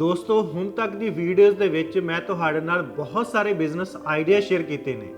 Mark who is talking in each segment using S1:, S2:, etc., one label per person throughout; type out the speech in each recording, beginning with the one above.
S1: ਦੋਸਤੋ, ਹੁਣ ਤੱਕ ਦੀ ਵੀਡੀਓਜ਼ ਦੇ ਵਿੱਚ ਮੈਂ ਤੁਹਾਡੇ ਨਾਲ ਬਹੁਤ ਸਾਰੇ ਬਿਜ਼ਨਸ ਆਈਡੀਆ ਸ਼ੇਅਰ ਕੀਤੇ ਨੇ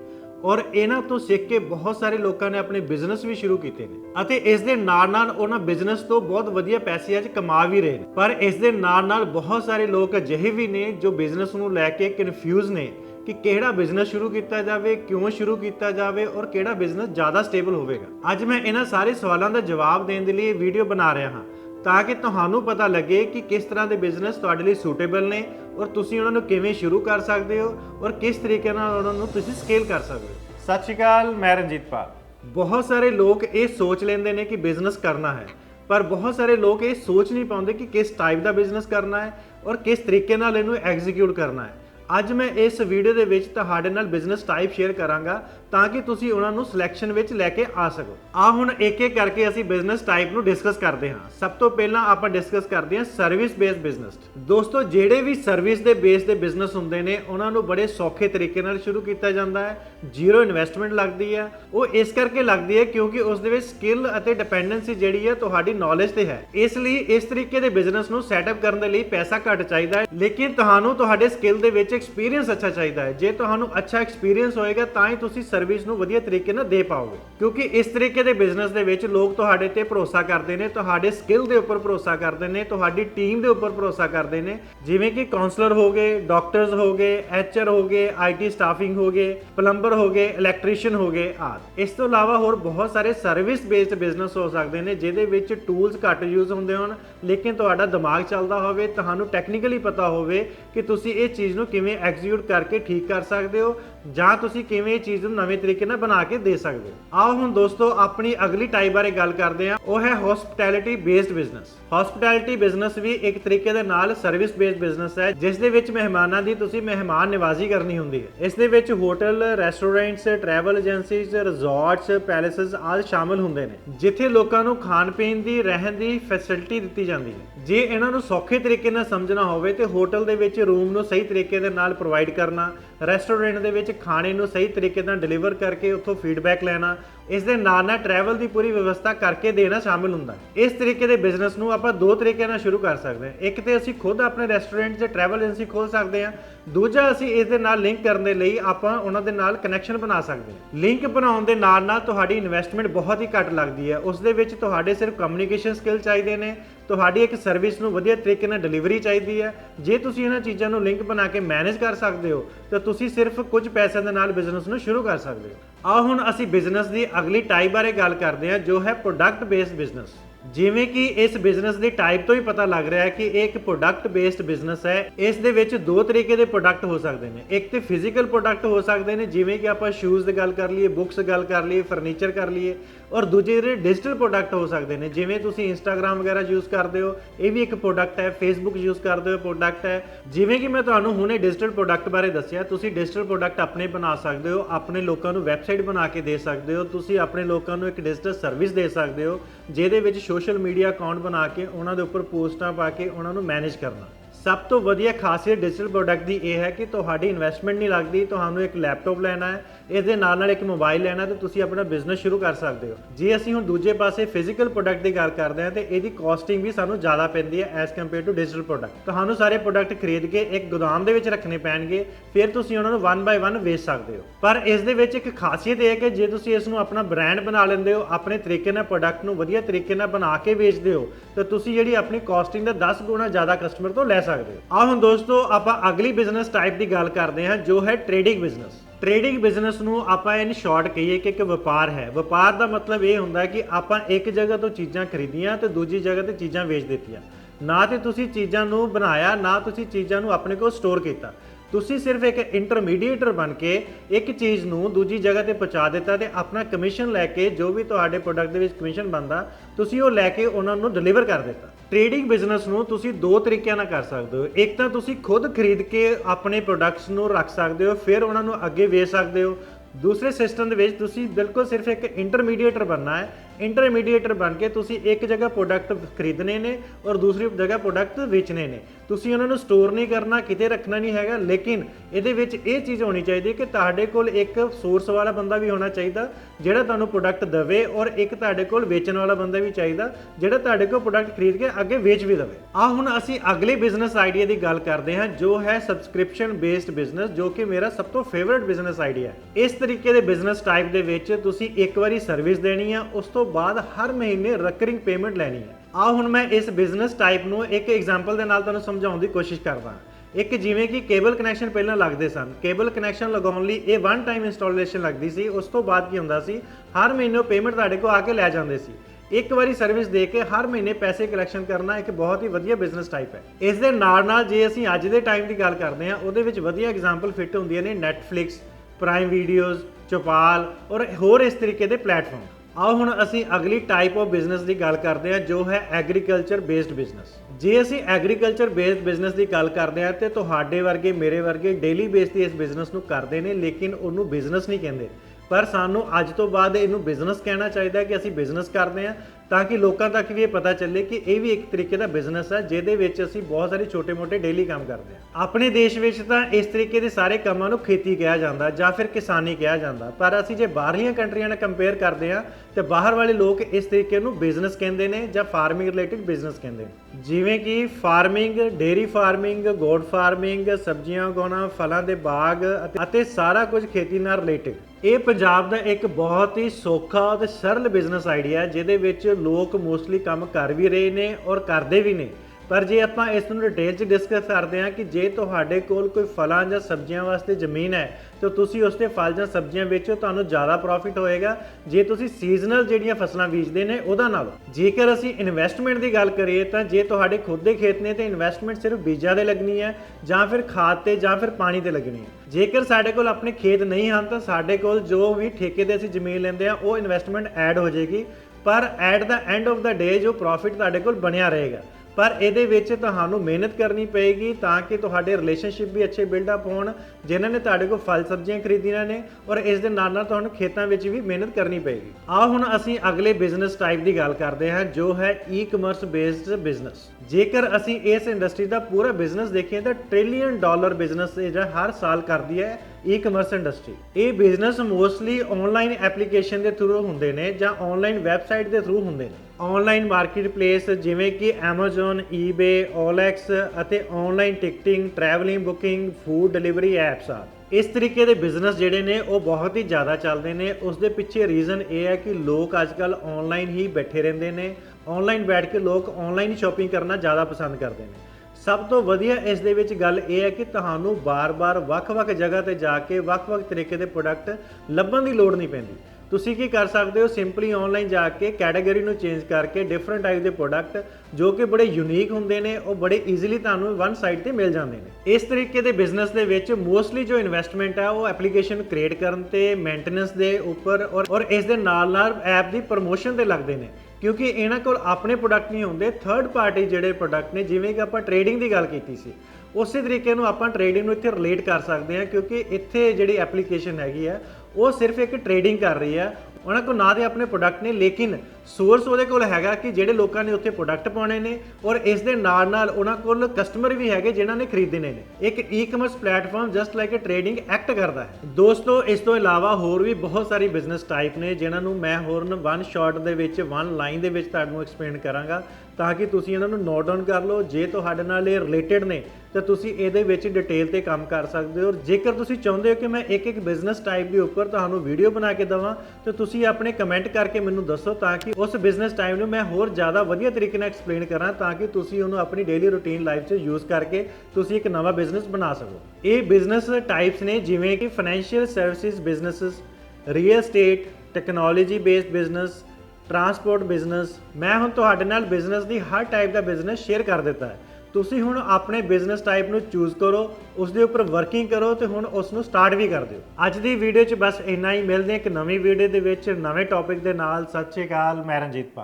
S1: ਔਰ ਇਹਨਾਂ ਤੋਂ ਸਿੱਖ ਕੇ ਬਹੁਤ ਸਾਰੇ ਲੋਕਾਂ ਨੇ ਆਪਣੇ ਬਿਜ਼ਨਸ ਵੀ ਸ਼ੁਰੂ ਕੀਤੇ ਨੇ ਅਤੇ ਇਸ ਦੇ ਨਾਲ ਨਾਲ ਉਹਨਾਂ ਬਿਜ਼ਨਸ ਤੋਂ ਬਹੁਤ ਵਧੀਆ ਪੈਸੇ ਅੱਜ ਕਮਾ ਵੀ ਰਹੇ ਨੇ। ਪਰ ਇਸ ਦੇ ਨਾਲ ਨਾਲ ਬਹੁਤ ਸਾਰੇ ਲੋਕ ਅਜਿਹੇ ਵੀ ਨੇ ਜੋ ਬਿਜ਼ਨਸ ਨੂੰ ਲੈ ਕੇ ਕਨਫਿਊਜ਼ ਨੇ ਕਿ ਕਿਹੜਾ ਬਿਜ਼ਨਸ ਸ਼ੁਰੂ ਕੀਤਾ ਜਾਵੇ, ਕਿਉਂ ਸ਼ੁਰੂ ਕੀਤਾ ਜਾਵੇ ਔਰ ਕਿਹੜਾ ਬਿਜ਼ਨਸ ਜ਼ਿਆਦਾ ਸਟੇਬਲ ਹੋਵੇਗਾ। ਅੱਜ ਮੈਂ ਇਹਨਾਂ ਸਾਰੇ ਸਵਾਲਾਂ ਦਾ ਜਵਾਬ ਦੇਣ ਦੇ ਲਈ ਇਹ ਵੀਡੀਓ ਬਣਾ ਰਿਹਾ ਹਾਂ। ਤਾਂ ਕਿ ਤੁਹਾਨੂੰ ਪਤਾ ਲੱਗੇ ਕਿ ਕਿਸ ਤਰ੍ਹਾਂ ਦੇ ਬਿਜ਼ਨਸ ਤੁਹਾਡੇ ਲਈ ਸੂਟੇਬਲ ਨੇ ਔਰ ਤੁਸੀਂ ਉਹਨਾਂ ਨੂੰ ਕਿਵੇਂ ਸ਼ੁਰੂ ਕਰ ਸਕਦੇ ਹੋ ਔਰ ਕਿਸ ਤਰੀਕੇ ਨਾਲ ਉਹਨਾਂ ਨੂੰ ਤੁਸੀਂ ਸਕੇਲ ਕਰ ਸਕਦੇ ਹੋ। ਸਤਿ ਸ਼੍ਰੀ ਅਕਾਲ ਮੈਂ ਰਣਜੀਤ ਪਾਲ। ਬਹੁਤ ਸਾਰੇ ਲੋਕ ਇਹ ਸੋਚ ਲੈਂਦੇ ਨੇ ਕਿ ਬਿਜ਼ਨਸ ਕਰਨਾ ਹੈ ਪਰ ਬਹੁਤ ਸਾਰੇ ਲੋਕ ਇਹ ਸੋਚ ਨਹੀਂ ਪਾਉਂਦੇ ਕਿ ਕਿਸ ਟਾਈਪ ਦਾ ਬਿਜ਼ਨਸ ਕਰਨਾ ਹੈ ਔਰ ਕਿਸ ਤਰੀਕੇ ਨਾਲ ਇਹਨੂੰ ਐਗਜ਼ੀਕਿਊਟ ਕਰਨਾ ਹੈ। ਅੱਜ ਮੈਂ ਇਸ ਵੀਡੀਓ ਦੇ ਵਿੱਚ ਤੁਹਾਡੇ ਨਾਲ ਬਿਜ਼ਨਸ ਟਾਈਪ ਸ਼ੇਅਰ ਕਰਾਂਗਾ ਤਾਂ ਕਿ ਤੁਸੀਂ ਉਹਨਾਂ ਨੂੰ ਸਿਲੈਕਸ਼ਨ ਵਿੱਚ ਲੈ ਕੇ ਆ ਸਕੋ। ਆ ਹੁਣ ਇੱਕ ਇੱਕ ਕਰਕੇ ਅਸੀਂ ਬਿਜ਼ਨਸ ਟਾਈਪ ਨੂੰ ਡਿਸਕਸ ਕਰਦੇ ਹਾਂ। ਸਭ ਤੋਂ ਪਹਿਲਾਂ ਆਪਾਂ ਡਿਸਕਸ ਕਰਦੇ ਹਾਂ ਸਰਵਿਸ ਬੇਸਡ ਬਿਜ਼ਨਸ ਦੋਸਤੋ, ਜਿਹੜੇ ਵੀ ਸਰਵਿਸ ਦੇ ਬੇਸ ਦੇ ਬਿਜ਼ਨਸ ਹੁੰਦੇ ਨੇ, ਉਹਨਾਂ ਨੂੰ ਬੜੇ ਸੌਖੇ ਤਰੀਕੇ ਨਾਲ ਸ਼ੁਰੂ ਕੀਤਾ ਜਾਂਦਾ ਹੈ। ਜ਼ੀਰੋ ਇਨਵੈਸਟਮੈਂਟ ਲੱਗਦੀ ਹੈ। ਉਹ ਇਸ ਕਰਕੇ ਲੱਗਦੀ ਹੈ ਕਿਉਂਕਿ ਉਸ ਦੇ ਵਿੱਚ ਸਕਿੱਲ ਅਤੇ ਡਿਪੈਂਡੈਂਸੀ ਜਿਹੜੀ ਹੈ ਤੁਹਾਡੀ ਨੌਲੇਜ ਤੇ ਹੈ। ਇਸ ਲਈ ਇਸ ਤਰੀਕੇ ਦੇ ਬਿਜ਼ਨਸ ਨੂੰ ਸੈਟਅਪ ਕਰਨ ਦੇ ਲਈ ਪੈਸਾ ਘੱਟ ਚਾਹੀਦਾ ਹੈ। ਲੇਕਿਨ ਤੁਹਾਨੂੰ ਤੁਹਾਡੇ ਸਕਿੱਲ ਦੇ ਵਿੱਚ ਐਕਸਪੀਰੀਅੰਸ ਅੱਛਾ ਚਾਹੀਦਾ ਹੈ। ਜੇ ਤੁਹਾਨੂੰ ਅੱਛਾ ਐਕਸਪੀਰੀਅੰਸ ਹੋਏਗਾ, ਤਾਂ ਹੀ ਤੁਸੀਂ ਸਰਵਿਸ ਨੂੰ ਵਧੀਆ ਤਰੀਕੇ ਨਾਲ ਦੇ ਪਾਓਗੇ। ਕਿਉਂਕਿ ਇਸ ਤਰੀਕੇ ਦੇ ਬਿਜ਼ਨਸ ਦੇ ਵਿੱਚ ਲੋਕ ਤੁਹਾਡੇ ਤੇ ਭਰੋਸਾ ਕਰਦੇ ਨੇ, ਤੁਹਾਡੇ ਸਕਿੱਲ ਦੇ ਉੱਪਰ ਭਰੋਸਾ ਕਰਦੇ ਨੇ, ਤੁਹਾਡੀ ਟੀਮ ਦੇ ਉੱਪਰ ਭਰੋਸਾ ਕਰਦੇ ਨੇ। ਜਿਵੇਂ ਕਿ ਕਾਉਂਸਲਰ ਹੋ ਗਏ ਡਾਕਟਰਸ ਹੋ ਗਏ ਐਚਆਰ ਹੋ ਗਏ ਆਈਟੀ ਸਟਾਫਿੰਗ ਹੋ ਗਏ ਪਲੰਬਰ ਹੋ ਗਏ ਇਲੈਕਟ੍ਰੀਸ਼ੀਅਨ ਹੋ ਗਏ ਆਦਿ। ਇਸ ਤੋਂ ਇਲਾਵਾ ਹੋਰ ਬਹੁਤ ਸਾਰੇ ਸਰਵਿਸ ਬੇਸਡ ਬਿਜ਼ਨਸ ਹੋ ਸਕਦੇ ਨੇ, ਜਿਹਦੇ ਵਿੱਚ ਟੂਲਸ ਘੱਟ ਯੂਜ਼ ਹੁੰਦੇ ਹੋਣ, ਲੇਕਿਨ ਤੁਹਾਡਾ ਦਿਮਾਗ ਚੱਲਦਾ ਹੋਵੇ, ਤੁਹਾਨੂੰ ਟੈਕਨੀਕਲੀ ਪਤਾ ਹੋਵੇ ਕਿ ਤੁਸੀਂ ਇਹ ਚੀਜ਼ ਨੂੰ ਕਿਵੇਂ ਐਗਜ਼ੀਕਿਊਟ ਕਰਕੇ ਠੀਕ ਕਰ ਸਕਦੇ ਹੋ ਜਾਂ ਤੁਸੀਂ ਕਿਵੇਂ ਇਹ ਚੀਜ਼ ਨੂੰ ਨਵੇਂ ਤਰੀਕੇ ਨਾਲ ਬਣਾ ਕੇ ਦੇ ਸਕਦੇ ਹੋ? ਆਓ ਹੁਣ ਦੋਸਤੋ, ਆਪਣੀ ਅਗਲੀ ਟਾਈਪ ਬਾਰੇ ਗੱਲ ਕਰਦੇ ਹਾਂ। ਉਹ ਹੈ hospitality based business hospitality business ਵੀ ਇੱਕ ਤਰੀਕੇ ਦੇ ਨਾਲ ਸਰਵਿਸ ਬੇਸਡ ਬਿਜ਼ਨਸ ਹੈ, ਜਿਸ ਦੇ ਵਿੱਚ ਮਹਿਮਾਨਾਂ ਦੀ ਤੁਸੀਂ ਮਹਿਮਾਨ ਨਿਵਾਜ਼ੀ ਕਰਨੀ ਹੁੰਦੀ ਹੈ। ਇਸ ਦੇ ਵਿੱਚ hotel restaurants travel agencies resorts palaces ਆਦਿ ਸ਼ਾਮਲ ਹੁੰਦੇ ਨੇ, ਜਿੱਥੇ ਲੋਕਾਂ ਨੂੰ ਖਾਣ ਪੀਣ ਦੀ, ਰਹਿਣ ਦੀ ਫੈਸਿਲਿਟੀ ਦਿੱਤੀ ਜਾਂਦੀ ਹੈ। ਜੇ ਇਹਨਾਂ ਨੂੰ ਸੌਖੇ ਤਰੀਕੇ ਨਾਲ ਸਮਝਣਾ ਹੋਵੇ, ਤੇ ਹੋਟਲ ਦੇ ਵਿੱਚ ਰੂਮ ਨੂੰ ਸਹੀ ਤਰੀਕੇ ਦੇ ਨਾਲ ਪ੍ਰੋਵਾਈਡ ਕਰਨਾ ਰੈਸਟੋਰੈਂਟ ਦੇ ਵਿੱਚ ਖਾਣੇ ਨੂੰ ਸਹੀ ਤਰੀਕੇ ਨਾਲ ਡਿਲੀਵਰ ਕਰਕੇ ਉੱਥੋਂ ਫੀਡਬੈਕ ਲੈਣਾ ਇਸ ਦੇ ਨਾਲ ਨਾਲ ਟਰੈਵਲ ਦੀ ਪੂਰੀ ਵਿਵਸਥਾ ਕਰਕੇ ਦੇਣਾ ਸ਼ਾਮਿਲ ਹੁੰਦਾ ਹੈ। ਇਸ ਤਰੀਕੇ ਦੇ ਬਿਜ਼ਨਸ ਨੂੰ ਆਪਾਂ ਦੋ ਤਰੀਕੇ ਨਾਲ ਸ਼ੁਰੂ ਕਰ ਸਕਦੇ ਹਾਂ। ਇੱਕ ਤੇ ਅਸੀਂ ਖੁਦ ਆਪਣੇ ਰੈਸਟੋਰੈਂਟ 'ਚ ਟਰੈਵਲ ਏਜੰਸੀ ਖੋਲ ਸਕਦੇ ਹਾਂ। ਦੂਜਾ ਅਸੀਂ ਇਸ ਦੇ ਨਾਲ ਲਿੰਕ ਕਰਨ ਦੇ ਲਈ ਆਪਾਂ ਉਹਨਾਂ ਦੇ ਨਾਲ ਕਨੈਕਸ਼ਨ ਬਣਾ ਸਕਦੇ ਹਾਂ। ਲਿੰਕ ਬਣਾਉਣ ਦੇ ਨਾਲ ਨਾਲ ਤੁਹਾਡੀ ਇਨਵੈਸਟਮੈਂਟ ਬਹੁਤ ਹੀ ਘੱਟ ਲੱਗਦੀ ਹੈ। ਉਸ ਦੇ ਵਿੱਚ ਤੁਹਾਡੇ ਸਿਰਫ ਕਮਿਊਨੀਕੇਸ਼ਨ ਸਕਿੱਲ ਚਾਹੀਦੇ ਨੇ। ਤੁਹਾਡੀ ਇੱਕ ਸਰਵਿਸ ਨੂੰ ਵਧੀਆ ਤਰੀਕੇ ਨਾਲ ਡਿਲੀਵਰੀ ਚਾਹੀਦੀ ਹੈ। ਜੇ ਤੁਸੀਂ ਇਹਨਾਂ ਚੀਜ਼ਾਂ ਨੂੰ ਲਿੰਕ ਬਣਾ ਕੇ ਮੈਨੇਜ ਕਰ ਸਕਦੇ ਹੋ, ਤਾਂ ਤੁਸੀਂ ਸਿਰਫ ਕੁਝ ਪੈਸਿਆਂ ਦੇ ਨਾਲ ਬਿਜ਼ਨਸ ਨੂੰ ਸ਼ੁਰੂ ਕਰ ਸਕਦੇ ਹੋ। ਆਓ ਹੁਣ ਅਸੀਂ ਬਿਜ਼ਨਸ ਦੀ ਅਗਲੀ ਟਾਈਪ ਬਾਰੇ ਗੱਲ ਕਰਦੇ ਹਾਂ, ਜੋ ਹੈ ਪ੍ਰੋਡਕਟ ਬੇਸਡ ਬਿਜ਼ਨਸ ਜਿਵੇਂ ਕਿ ਇਸ ਬਿਜ਼ਨਸ ਦੇ ਟਾਈਪ ਤੋਂ ਹੀ ਪਤਾ ਲੱਗ ਰਿਹਾ ਹੈ ਕਿ ਇਹ ਇੱਕ ਪ੍ਰੋਡਕਟ ਬੇਸਡ ਬਿਜ਼ਨਸ ਹੈ। ਇਸ ਦੇ ਵਿੱਚ ਦੋ ਤਰੀਕੇ ਦੇ ਪ੍ਰੋਡਕਟ ਹੋ ਸਕਦੇ ਨੇ। ਇੱਕ ਤੇ ਫਿਜ਼ੀਕਲ ਪ੍ਰੋਡਕਟ ਹੋ ਸਕਦੇ ਨੇ, ਜਿਵੇਂ ਕਿ ਆਪਾਂ ਸ਼ੂਜ਼ ਦੀ ਗੱਲ ਕਰ ਲਈਏ ਬੁੱਕਸ ਗੱਲ ਕਰ ਲਈਏ ਫਰਨੀਚਰ ਕਰ ਲਈਏ। ਔਰ ਦੂਜੇ ਜਿਹੜੇ ਡਿਜੀਟਲ ਪ੍ਰੋਡਕਟ ਹੋ ਸਕਦੇ ਨੇ, ਜਿਵੇਂ ਤੁਸੀਂ ਇੰਸਟਾਗ੍ਰam ਵਗੈਰਾ ਯੂਜ਼ ਕਰਦੇ ਹੋ, ਇਹ ਵੀ ਇੱਕ ਪ੍ਰੋਡਕਟ ਹੈ। ਫੇਸਬੁੱਕ ਯੂਜ਼ ਕਰਦੇ ਹੋ ਪ੍ਰੋਡਕਟ ਹੈ। ਜਿਵੇਂ ਕਿ ਮੈਂ ਤੁਹਾਨੂੰ ਹੁਣੇ ਡਿਜੀਟਲ ਪ੍ਰੋਡਕਟ ਬਾਰੇ ਦੱਸਿਆ, ਤੁਸੀਂ ਡਿਜੀਟਲ ਪ੍ਰੋਡਕਟ ਆਪਣੇ ਬਣਾ ਸਕਦੇ ਹੋ, ਆਪਣੇ ਲੋਕਾਂ ਨੂੰ ਵੈਬਸਾਈਟ ਬਣਾ ਕੇ ਦੇ ਸਕਦੇ ਹੋ, ਤੁਸੀਂ ਆਪਣੇ ਲੋਕਾਂ ਨੂੰ ਇੱਕ ਡਿਜੀਟਲ ਸਰਵਿਸ ਦੇ ਸਕਦੇ ਹੋ, ਜਿਹਦੇ ਵਿੱਚ ਸੋਸ਼ਲ ਸੋਸ਼ਲ ਮੀਡੀਆ ਅਕਾਊਂਟ ਬਣਾ ਕੇ ਉਹਨਾਂ ਦੇ ਉੱਪਰ ਪੋਸਟਾਂ ਪਾ ਕੇ ਉਹਨਾਂ ਨੂੰ ਮੈਨੇਜ ਕਰਨਾ। ਸਭ ਤੋਂ ਵਧੀਆ ਖਾਸੀਅਤ ਡਿਜੀਟਲ ਪ੍ਰੋਡਕਟ ਦੀ ਇਹ ਹੈ ਕਿ ਤੁਹਾਡੀ ਇਨਵੈਸਟਮੈਂਟ ਨਹੀਂ ਲੱਗਦੀ, ਤੁਹਾਨੂੰ ਇੱਕ ਲੈਪਟਾਪ ਲੈਣਾ ਹੈ ਇਸ ਦੇ ਨਾਲ ਨਾਲ ਇੱਕ ਮੋਬਾਈਲ ਲੈਣਾ ਤੇ ਤੁਸੀਂ ਆਪਣਾ ਬਿਜ਼ਨਸ ਸ਼ੁਰੂ ਕਰ ਸਕਦੇ ਹੋ। ਜੇ ਅਸੀਂ ਹੁਣ ਦੂਜੇ ਪਾਸੇ ਫਿਜ਼ੀਕਲ ਪ੍ਰੋਡਕਟ ਦੀ ਗੱਲ ਕਰਦੇ ਹਾਂ ਤੇ ਇਹਦੀ ਕਾਸਟਿੰਗ ਵੀ ਸਾਨੂੰ ਜ਼ਿਆਦਾ ਪੈਂਦੀ ਹੈ as compare to digital product ਤੁਹਾਨੂੰ ਸਾਰੇ ਪ੍ਰੋਡਕਟ ਖਰੀਦ ਕੇ ਇੱਕ ਗੋਦਾਮ ਦੇ ਵਿੱਚ ਰੱਖਣੇ ਪੈਣਗੇ, ਫਿਰ ਤੁਸੀਂ ਉਹਨਾਂ ਨੂੰ ਵਨ ਬਾਈ ਵਨ ਵੇਚ ਸਕਦੇ ਹੋ। ਪਰ ਇਸ ਦੇ ਵਿੱਚ ਇੱਕ ਖਾਸੀਅਤ ਇਹ ਹੈ ਕਿ ਜੇ ਤੁਸੀਂ ਇਸ ਨੂੰ ਆਪਣਾ ਬ੍ਰਾਂਡ ਬਣਾ ਲੈਂਦੇ ਹੋ, ਆਪਣੇ ਤਰੀਕੇ ਨਾਲ ਪ੍ਰੋਡਕਟ ਨੂੰ ਵਧੀਆ ਤਰੀਕੇ ਨਾਲ ਬਣਾ ਕੇ ਵੇਚਦੇ ਹੋ, ਤਾਂ ਤੁਸੀਂ ਜਿਹੜੀ ਆਪਣੀ ਕਾਸਟਿੰਗ ਦਾ 10 ਗੁਣਾ ਜ਼ਿਆਦਾ ਕਸਟਮਰ ਤੋਂ ਲੈ ਸਕਦੇ ਸਕਦੇ ਹੋ। ਆਹ ਹੁਣ ਦੋਸਤੋ, ਆਪਾਂ ਅਗਲੀ ਬਿਜ਼ਨਸ ਟਾਈਪ ਦੀ ਗੱਲ ਕਰਦੇ ਹਾਂ, ਜੋ ਹੈ ਟ੍ਰੇਡਿੰਗ ਬਿਜ਼ਨਸ ਟ੍ਰੇਡਿੰਗ ਬਿਜ਼ਨਸ ਨੂੰ ਆਪਾਂ ਇਨ ਸ਼ਾਰਟ ਕਹੀਏ ਕਿ ਇੱਕ ਵਪਾਰ ਹੈ। ਵਪਾਰ ਦਾ ਮਤਲਬ ਇਹ ਹੁੰਦਾ ਕਿ ਆਪਾਂ ਇੱਕ ਜਗ੍ਹਾ ਤੋਂ ਚੀਜ਼ਾਂ ਖਰੀਦੀਆਂ ਤੇ ਦੂਜੀ ਜਗ੍ਹਾ ਤੇ ਚੀਜ਼ਾਂ ਵੇਚ ਦਿੱਤੀਆਂ। ਨਾ ਤੇ ਤੁਸੀਂ ਚੀਜ਼ਾਂ ਨੂੰ ਬਣਾਇਆ, ਨਾ ਤੁਸੀਂ ਚੀਜ਼ਾਂ ਨੂੰ ਆਪਣੇ ਕੋਲ ਸਟੋਰ ਕੀਤਾ। ਤੁਸੀਂ ਸਿਰਫ ਇੱਕ ਇੰਟਰਮੀਡੀਏਟਰ ਬਣ ਕੇ ਇੱਕ ਚੀਜ਼ ਨੂੰ ਦੂਜੀ ਜਗ੍ਹਾ ਤੇ ਪਹੁੰਚਾ ਦਿੱਤਾ ਤੇ ਆਪਣਾ ਕਮਿਸ਼ਨ ਲੈ ਕੇ ਜੋ ਵੀ ਤੁਹਾਡੇ ਪ੍ਰੋਡਕਟ ਦੇ ਵਿੱਚ ਕਮਿਸ਼ਨ ਬਣਦਾ, ਤੁਸੀਂ ਉਹ ਲੈ ਕੇ ਉਹਨਾਂ ਨੂੰ ਡਿਲੀਵਰ ਕਰ ਦਿੱਤਾ। ਟ੍ਰੇਡਿੰਗ ਬਿਜ਼ਨਸ ਨੂੰ ਤੁਸੀਂ ਦੋ ਤਰੀਕਿਆਂ ਨਾਲ ਕਰ ਸਕਦੇ ਹੋ। ਇੱਕ ਤਾਂ ਤੁਸੀਂ ਖੁਦ ਖਰੀਦ ਕੇ ਆਪਣੇ ਪ੍ਰੋਡਕਟਸ ਨੂੰ ਰੱਖ ਸਕਦੇ ਹੋ, ਫਿਰ ਉਹਨਾਂ ਨੂੰ ਅੱਗੇ ਵੇਚ ਸਕਦੇ ਹੋ। ਦੂਸਰੇ ਸਿਸਟਮ ਦੇ ਵਿੱਚ ਤੁਸੀਂ ਬਿਲਕੁਲ ਸਿਰਫ ਇੱਕ ਇੰਟਰਮੀਡੀਏਟਰ ਬਣਨਾ ਹੈ। ਇੰਟਰਮੀਡੀਏਟਰ ਬਣ ਕੇ ਤੁਸੀਂ ਇੱਕ ਜਗ੍ਹਾ ਪ੍ਰੋਡਕਟ ਖਰੀਦਣੇ ਨੇ ਔਰ ਦੂਸਰੀ ਜਗ੍ਹਾ ਪ੍ਰੋਡਕਟ ਵੇਚਣੇ ਨੇ। ਤੁਸੀਂ ਉਹਨਾਂ ਨੂੰ ਸਟੋਰ ਨਹੀਂ ਕਰਨਾ, ਕਿਤੇ ਰੱਖਣਾ ਨਹੀਂ ਹੈਗਾ, ਲੇਕਿਨ ਇਹਦੇ ਵਿੱਚ ਇਹ ਚੀਜ਼ ਹੋਣੀ ਚਾਹੀਦੀ ਹੈ ਕਿ ਤੁਹਾਡੇ ਕੋਲ ਇੱਕ ਸੋਰਸ ਵਾਲਾ ਬੰਦਾ ਵੀ ਹੋਣਾ ਚਾਹੀਦਾ, ਜਿਹੜਾ ਤੁਹਾਨੂੰ ਪ੍ਰੋਡਕਟ ਦਵੇ ਔਰ ਇੱਕ ਤੁਹਾਡੇ ਕੋਲ ਵੇਚਣ ਵਾਲਾ ਬੰਦਾ ਵੀ ਚਾਹੀਦਾ, ਜਿਹੜਾ ਤੁਹਾਡੇ ਕੋਲ ਪ੍ਰੋਡਕਟ ਖਰੀਦ ਕੇ ਅੱਗੇ ਵੇਚ ਵੀ ਦਵੇ। ਆ ਹੁਣ ਅਸੀਂ ਅਗਲੇ ਬਿਜ਼ਨਸ ਆਈਡੀਆ ਦੀ ਗੱਲ ਕਰਦੇ ਹਾਂ, ਜੋ ਹੈ ਸਬਸਕ੍ਰਿਪਸ਼ਨ ਬੇਸਡ ਬਿਜ਼ਨਸ ਜੋ ਕਿ ਮੇਰਾ ਸਭ ਤੋਂ ਫੇਵਰਿਟ ਬਿਜ਼ਨਸ ਆਈਡੀਆ ਹੈ। ਇਸ ਤਰੀਕੇ ਦੇ ਬਿਜ਼ਨਸ ਟਾਈਪ ਦੇ ਵਿੱਚ ਤੁਸੀਂ ਇੱਕ ਵਾਰੀ ਸਰਵਿਸ ਦੇਣੀ ਆ ਉਸ ਤੋਂ ਬਾਅਦ ਹਰ ਮਹੀਨੇ ਰੈਕਰਿੰਗ ਪੇਮੈਂਟ ਲੈਣੀ ਹੈ। ਆ ਹੁਣ ਮੈਂ ਇਸ ਬਿਜ਼ਨਸ ਟਾਈਪ ਨੂੰ ਇੱਕ ਐਗਜ਼ਾਮਪਲ ਦੇ ਨਾਲ ਤੁਹਾਨੂੰ ਸਮਝਾਉਣ ਦੀ ਕੋਸ਼ਿਸ਼ ਕਰਦਾ ਇੱਕ ਜਿਵੇਂ ਕਿ ਕੇਬਲ ਕਨੈਕਸ਼ਨ ਪਹਿਲਾਂ ਲੱਗਦੇ ਸਨ। ਕੇਬਲ ਕਨੈਕਸ਼ਨ ਲਗਾਉਣ ਲਈ ਇਹ ਵਨ ਟਾਈਮ ਇੰਸਟਾਲੇਸ਼ਨ ਲੱਗਦੀ ਸੀ। ਉਸ ਤੋਂ ਬਾਅਦ ਕੀ ਹੁੰਦਾ ਸੀ? ਹਰ ਮਹੀਨੇ ਪੇਮੈਂਟ ਤੁਹਾਡੇ ਕੋਲ ਆ ਕੇ ਲੈ ਜਾਂਦੇ ਸੀ। ਇੱਕ ਵਾਰੀ ਸਰਵਿਸ ਦੇ ਕੇ ਹਰ ਮਹੀਨੇ ਪੈਸੇ ਕਲੈਕਸ਼ਨ ਕਰਨਾ ਇੱਕ ਬਹੁਤ ਹੀ ਵਧੀਆ ਬਿਜ਼ਨਸ ਟਾਈਪ ਹੈ। ਇਸ ਦੇ ਨਾਲ ਨਾਲ ਜੇ ਅਸੀਂ ਅੱਜ ਦੇ ਟਾਈਮ ਦੀ ਗੱਲ ਕਰਦੇ ਹਾਂ, ਉਹਦੇ ਵਿੱਚ ਵਧੀਆ ਐਗਜ਼ਾਮਪਲ ਫਿੱਟ ਹੁੰਦੀਆਂ ਨੇ Netflix ਪ੍ਰਾਈਮ ਵੀਡੀਓਜ਼ ਚੋਪਾਲ ਔਰ ਹੋਰ ਇਸ ਤਰੀਕੇ ਦੇ ਪਲੇਟਫਾਰਮ ਆਓ ਹੁਣ ਅਸੀਂ ਅਗਲੀ ਟਾਈਪ ਆਫ ਬਿਜ਼ਨਸ ਦੀ ਗੱਲ ਕਰਦੇ ਹਾਂ, ਜੋ ਹੈ ਐਗਰੀਕਲਚਰ ਬੇਸਡ ਬਿਜ਼ਨਸ ਜੇ ਅਸੀਂ ਐਗਰੀਕਲਚਰ ਬੇਸਡ ਬਿਜ਼ਨਸ ਦੀ ਗੱਲ ਕਰਦੇ ਹਾਂ, ਤੇ ਤੁਹਾਡੇ ਵਰਗੇ, ਮੇਰੇ ਵਰਗੇ ਡੇਲੀ ਬੇਸ ਤੇ ਇਸ ਬਿਜ਼ਨਸ ਨੂੰ ਕਰਦੇ ਨੇ, ਲੇਕਿਨ ਉਹਨੂੰ ਬਿਜ਼ਨਸ ਨਹੀਂ ਕਹਿੰਦੇ। ਪਰ ਸਾਨੂੰ ਅੱਜ ਤੋਂ ਬਾਅਦ ਇਹਨੂੰ ਬਿਜ਼ਨਸ ਕਹਿਣਾ ਚਾਹੀਦਾ ਕਿ ਅਸੀਂ ਬਿਜ਼ਨਸ ਕਰਦੇ ਹਾਂ, ਤਾਂ ਕਿ ਲੋਕਾਂ ਤੱਕ ਵੀ ਇਹ ਪਤਾ ਚੱਲੇ ਕਿ ਇਹ ਵੀ ਇੱਕ ਤਰੀਕੇ ਦਾ ਬਿਜ਼ਨਸ ਹੈ, ਜਿਹਦੇ ਵਿੱਚ ਅਸੀਂ ਬਹੁਤ ਸਾਰੇ ਛੋਟੇ-ਮੋਟੇ ਡੇਲੀ ਕੰਮ ਕਰਦੇ ਹਾਂ। ਆਪਣੇ ਦੇਸ਼ ਵਿੱਚ ਤਾਂ ਇਸ ਤਰੀਕੇ ਦੇ ਸਾਰੇ ਕੰਮਾਂ ਨੂੰ ਖੇਤੀ ਕਿਹਾ ਜਾਂਦਾ ਜਾਂ ਫਿਰ ਕਿਸਾਨੀ ਕਿਹਾ ਜਾਂਦਾ, ਪਰ ਅਸੀਂ ਜੇ ਬਾਹਰਲੀਆਂ ਕੰਟਰੀਆਂ ਨਾਲ ਕੰਪੇਅਰ ਕਰਦੇ ਹਾਂ, ਤੇ ਬਾਹਰ ਵਾਲੇ ਲੋਕ ਇਸ ਤਰੀਕੇ ਨੂੰ ਬਿਜ਼ਨਸ ਕਹਿੰਦੇ ਨੇ ਜਾਂ ਫਾਰਮਿੰਗ ਰਿਲੇਟਡ ਬਿਜ਼ਨਸ ਕਹਿੰਦੇ ਨੇ। ਜਿਵੇਂ ਕਿ farming dairy farming goat farming ਸਬਜ਼ੀਆਂ ਉਗਾਉਣਾ ਫਲਾਂ ਦੇ ਬਾਗ ਅਤੇ- ਅਤੇ ਸਾਰਾ ਕੁਝ ਖੇਤੀ ਨਾਲ ਰਿਲੇਟਡ ਇਹ ਪੰਜਾਬ ਦਾ ਇੱਕ ਬਹੁਤ ਹੀ ਸੌਖਾ ਤੇ ਸਰਲ ਬਿਜ਼ਨਸ ਆਈਡੀਆ ਹੈ, ਜਿਹਦੇ ਵਿੱਚ ਲੋਕ ਮੋਸਟਲੀ ਕੰਮ ਕਰ ਵੀ ਰਹੇ ਨੇ ਔਰ ਕਰਦੇ ਵੀ ਨੇ। ਪਰ ਜੇ ਆਪਾਂ ਇਸ ਨੂੰ ਡਿਟੇਲ 'ਚ ਡਿਸਕਸ ਕਰਦੇ ਹਾਂ ਕਿ ਜੇ ਤੁਹਾਡੇ ਕੋਲ ਕੋਈ ਫਲਾਂ ਜਾਂ ਸਬਜ਼ੀਆਂ ਵਾਸਤੇ ਜ਼ਮੀਨ ਹੈ, ਤਾਂ ਤੁਸੀਂ ਉਸ ਤੇ ਫਲ ਜਾਂ ਸਬਜ਼ੀਆਂ ਵੇਚੋ, ਤੁਹਾਨੂੰ ਜ਼ਿਆਦਾ ਪ੍ਰੋਫਿਟ ਹੋਏਗਾ। ਜੇ ਤੁਸੀਂ ਸੀਜ਼ਨਲ ਜਿਹੜੀਆਂ ਫਸਲਾਂ ਬੀਜਦੇ ਨੇ, ਉਹਦਾ ਨਾਲ। ਜੇਕਰ ਅਸੀਂ ਇਨਵੈਸਟਮੈਂਟ ਦੀ ਗੱਲ ਕਰੀਏ, ਤਾਂ ਜੇ ਤੁਹਾਡੇ ਖੁਦ ਦੇ ਖੇਤ ਨੇ, ਤੇ ਇਨਵੈਸਟਮੈਂਟ ਸਿਰਫ ਬੀਜਾਂ ਦੇ ਲੱਗਣੀ ਹੈ, ਜਾਂ ਫਿਰ ਖਾਦ ਤੇ, ਜਾਂ ਫਿਰ ਪਾਣੀ ਤੇ ਲੱਗਣੀ ਹੈ। ਜੇਕਰ ਸਾਡੇ ਕੋਲ ਆਪਣੇ ਖੇਤ ਨਹੀਂ ਹਨ, ਤਾਂ ਸਾਡੇ ਕੋਲ ਜੋ ਵੀ ਠੇਕੇ ਤੇ ਅਸੀਂ ਜ਼ਮੀਨ ਲੈਂਦੇ ਆ ਉਹ ਇਨਵੈਸਟਮੈਂਟ ਐਡ ਹੋ ਜਾਏਗੀ। ਪਰ at the end of the day ਜੋ ਪ੍ਰੋਫਿਟ ਤੁਹਾਡੇ ਕੋਲ ਬਣਿਆ ਰਹੇਗਾ। ਪਰ ਇਹਦੇ ਵਿੱਚ ਤੁਹਾਨੂੰ ਮਿਹਨਤ ਕਰਨੀ ਪਏਗੀ ਤਾਂ ਕਿ ਤੁਹਾਡੇ ਰਿਲੇਸ਼ਨਸ਼ਿਪ ਵੀ ਅੱਛੇ ਬਿਲਡ ਅਪ ਹੋਣ, ਜਿਨ੍ਹਾਂ ਨੇ ਤੁਹਾਡੇ ਕੋਲ ਫਲ ਸਬਜ਼ੀਆਂ ਖਰੀਦੀਆਂ ਨੇ ਔਰ ਇਸ ਦੇ ਨਾਲ ਨਾਲ ਤੁਹਾਨੂੰ ਖੇਤਾਂ ਵਿੱਚ ਵੀ ਮਿਹਨਤ ਕਰਨੀ ਪਏਗੀ। ਆਓ ਹੁਣ ਅਸੀਂ ਅਗਲੇ ਬਿਜ਼ਨਸ ਟਾਈਪ ਦੀ ਗੱਲ ਕਰਦੇ ਹਾਂ, ਜੋ ਹੈ ਈ-ਕਮਰਸ ਬੇਸਡ ਬਿਜ਼ਨਸ ਜੇਕਰ ਅਸੀਂ ਇਸ ਇੰਡਸਟਰੀ ਦਾ ਪੂਰਾ ਬਿਜ਼ਨਸ ਦੇਖੀਏ ਤਾਂ ਟ੍ਰਿਲੀਅਨ ਡਾਲਰ ਬਿਜ਼ਨਸ ਜਿਹੜਾ ਹਰ ਸਾਲ ਕਰਦੀ ਹੈ ਈ-ਕਮਰਸ ਇੰਡਸਟਰੀ ਇਹ ਬਿਜ਼ਨਸ ਮੋਸਟਲੀ ਆਨਲਾਈਨ ਐਪਲੀਕੇਸ਼ਨ ਦੇ ਥਰੂ ਹੁੰਦੇ ਨੇ ਜਾਂ ਆਨਲਾਈਨ ਵੈਬਸਾਈਟ ਦੇ ਥਰੂ ਹੁੰਦੇ ਨੇ। ਆਨਲਾਈਨ ਮਾਰਕੀਟਪਲੇਸ ਜਿਵੇਂ ਕਿ Amazon, eBay, OLX ਅਤੇ online ticketing, travelling booking, food delivery apps ਆ। ਇਸ ਤਰੀਕੇ ਦੇ ਬਿਜ਼ਨਸ ਜਿਹੜੇ ਨੇ ਉਹ ਬਹੁਤ ਹੀ ਜ਼ਿਆਦਾ ਚੱਲਦੇ ਨੇ। ਉਸ ਦੇ ਪਿੱਛੇ ਰੀਜ਼ਨ ਇਹ ਹੈ ਕਿ ਲੋਕ ਅੱਜਕੱਲ ਆਨਲਾਈਨ ਹੀ ਬੈਠੇ ਰਹਿੰਦੇ ਨੇ। ਆਨਲਾਈਨ ਬੈਠ ਕੇ ਲੋਕ ਆਨਲਾਈਨ ਸ਼ਾਪਿੰਗ ਕਰਨਾ ਜ਼ਿਆਦਾ ਪਸੰਦ ਕਰਦੇ ਨੇ। ਸਭ ਤੋਂ ਵਧੀਆ ਇਸ ਦੇ ਵਿੱਚ ਗੱਲ ਇਹ ਹੈ ਕਿ ਤੁਹਾਨੂੰ ਬਾਰ-ਬਾਰ ਵੱਖ-ਵੱਖ ਜਗ੍ਹਾ ਤੇ ਜਾ ਕੇ ਵੱਖ-ਵੱਖ ਤਰੀਕੇ ਦੇ ਪ੍ਰੋਡਕਟ ਲੱਭਣ ਦੀ ਲੋੜ ਨਹੀਂ ਪੈਂਦੀ। ਤੁਸੀਂ ਕੀ ਕਰ ਸਕਦੇ ਹੋ? ਸਿੰਪਲੀ ਆਨਲਾਈਨ ਜਾ ਕੇ ਕੈਟਾਗਰੀ ਨੂੰ ਚੇਂਜ ਕਰਕੇ ਡਿਫਰੈਂਟ ਟਾਈਪ ਦੇ ਪ੍ਰੋਡਕਟ ਜੋ ਕਿ ਬੜੇ ਯੂਨੀਕ ਹੁੰਦੇ ਨੇ, ਉਹ ਬੜੇ ਈਜ਼ੀਲੀ ਤੁਹਾਨੂੰ ਵਨ ਸਾਈਟ ਤੇ ਮਿਲ ਜਾਂਦੇ ਨੇ। ਇਸ ਤਰੀਕੇ ਦੇ ਬਿਜ਼ਨਸ ਦੇ ਵਿੱਚ ਮੋਸਟਲੀ ਜੋ ਇਨਵੈਸਟਮੈਂਟ ਆ, ਉਹ ਐਪਲੀਕੇਸ਼ਨ ਕ੍ਰੀਏਟ ਕਰਨ ਤੇ ਮੇਨਟੇਨੈਂਸ ਦੇ ਉੱਪਰ ਔਰ ਔਰ ਇਸ ਦੇ ਨਾਲ-ਨਾਲ ਐਪ ਦੀ ਪ੍ਰੋਮੋਸ਼ਨ ਤੇ ਲੱਗਦੇ ਨੇ। ਕਿਉਂਕਿ ਇਹਨਾਂ ਕੋਲ ਆਪਣੇ ਪ੍ਰੋਡਕਟ ਨਹੀਂ ਹੁੰਦੇ ਥਰਡ ਪਾਰਟੀ ਜਿਹੜੇ ਪ੍ਰੋਡਕਟ ਨੇ, ਜਿਵੇਂ ਕਿ ਆਪਾਂ ਟ੍ਰੇਡਿੰਗ ਦੀ ਗੱਲ ਕੀਤੀ ਸੀ। ਉਸੇ ਤਰੀਕੇ ਨੂੰ ਆਪਾਂ ਟ੍ਰੇਡਿੰਗ ਨੂੰ ਇੱਥੇ ਰਿਲੇਟ ਕਰ ਸਕਦੇ ਹਾਂ, ਕਿਉਂਕਿ ਇੱਥੇ ਜਿਹੜੀ ਐਪਲੀਕੇਸ਼ਨ ਹੈਗੀ ਆ ਉਹ ਸਿਰਫ ਇੱਕ ਟ੍ਰੇਡਿੰਗ ਕਰ ਰਹੀ ਹੈ ਉਹਨਾਂ ਕੋਲ ਨਾ ਦੇ ਆਪਣੇ ਪ੍ਰੋਡਕਟ ਨੇ, ਲੇਕਿਨ ਸੋਰਸ ਉਹਦੇ ਕੋਲ ਹੈਗਾ ਕਿ ਜਿਹੜੇ ਲੋਕਾਂ ਨੇ ਉੱਥੇ ਪ੍ਰੋਡਕਟ ਪਾਉਣੇ ਨੇ ਔਰ ਇਸ ਦੇ ਨਾਲ ਨਾਲ ਉਹਨਾਂ ਕੋਲ ਕਸਟਮਰ ਵੀ ਹੈਗੇ ਜਿਨ੍ਹਾਂ ਨੇ ਖਰੀਦਣੇ ਨੇ। ਇੱਕ e-commerce platform just like a trading act ਕਰਦਾ ਹੈ। ਦੋਸਤੋ, ਇਸ ਤੋਂ ਇਲਾਵਾ ਹੋਰ ਵੀ ਬਹੁਤ ਸਾਰੀ ਬਿਜ਼ਨਸ ਟਾਈਪ ਨੇ, ਜਿਨ੍ਹਾਂ ਨੂੰ ਮੈਂ ਹੋਰ ਵਨ ਸ਼ਾਟ ਦੇ ਵਿੱਚ ਵਨ ਲਾਈਨ ਦੇ ਵਿੱਚ ਤੁਹਾਨੂੰ ਐਕਸਪਲੇਨ ਕਰਾਂਗਾ। ਤਾਂ ਕਿ ਤੁਸੀਂ ਇਹਨਾਂ ਨੂੰ ਨੋਟ ਡਾਊਨ ਕਰ ਲਓ। ਜੇ ਤੁਹਾਡੇ ਨਾਲ ਇਹ ਰਿਲੇਟਡ ਨੇ, ਤਾਂ ਤੁਸੀਂ ਇਹਦੇ ਵਿੱਚ ਡਿਟੇਲ ਤੇ ਕੰਮ ਕਰ ਸਕਦੇ ਹੋ। ਜੇਕਰ ਤੁਸੀਂ ਚਾਹੁੰਦੇ ਹੋ ਕਿ ਮੈਂ ਇੱਕ ਇੱਕ ਬਿਜ਼ਨਸ ਟਾਈਪ ਦੇ ਉੱਪਰ ਤੁਹਾਨੂੰ ਵੀਡੀਓ ਬਣਾ ਕੇ ਦਵਾਂ, ਤਾਂ ਤੁਸੀਂ ਆਪਣੇ ਕਮੈਂਟ ਕਰਕੇ ਮੈਨੂੰ ਦੱਸੋ ਤਾਂ ਕਿ ਉਸ ਬਿਜ਼ਨਸ ਟਾਈਪ ਨੂੰ ਮੈਂ ਹੋਰ ਜ਼ਿਆਦਾ ਵਧੀਆ ਤਰੀਕੇ ਨਾਲ ਐਕਸਪਲੇਨ ਕਰਾਂ ਤਾਂ ਕਿ ਤੁਸੀਂ ਉਹਨੂੰ ਆਪਣੀ ਡੇਲੀ ਰੂਟੀਨ ਲਾਈਫ 'ਚ ਯੂਜ਼ ਕਰਕੇ ਤੁਸੀਂ ਇੱਕ ਨਵਾਂ ਬਿਜ਼ਨਸ ਬਣਾ ਸਕੋ। ਇਹ ਬਿਜ਼ਨਸ ਟਾਈਪਸ ਨੇ ਜਿਵੇਂ ਕਿ financial services businesses real estate technology based business transport business, ਮੈਂ ਹੁਣ ਤੁਹਾਡੇ ਨਾਲ ਬਿਜ਼ਨਸ ਦੀ ਹਰ ਟਾਈਪ ਦਾ ਬਿਜ਼ਨਸ ਸ਼ੇਅਰ ਕਰ ਦਿੱਤਾ ਹੈ। ਤੁਸੀਂ ਹੁਣ ਆਪਣੇ ਬਿਜ਼ਨਸ ਟਾਈਪ ਨੂੰ ਚੂਜ਼ ਕਰੋ ਉਸ ਦੇ ਉੱਪਰ ਵਰਕਿੰਗ ਕਰੋ ਤੇ ਹੁਣ ਉਸ ਨੂੰ ਸਟਾਰਟ ਵੀ ਕਰ ਦਿਓ। ਅੱਜ ਦੀ ਵੀਡੀਓ 'ਚ ਬਸ ਇੰਨਾ ਹੀ, ਮਿਲਦੇ ਹਾਂ ਇੱਕ ਨਵੀਂ ਵੀਡੀਓ ਦੇ ਵਿੱਚ ਨਵੇਂ ਟੌਪਿਕ ਦੇ ਨਾਲ। ਸਤਿ ਸ਼੍ਰੀ ਅਕਾਲ, ਮੈਂ ਰਣਜੀਤ ਪਾ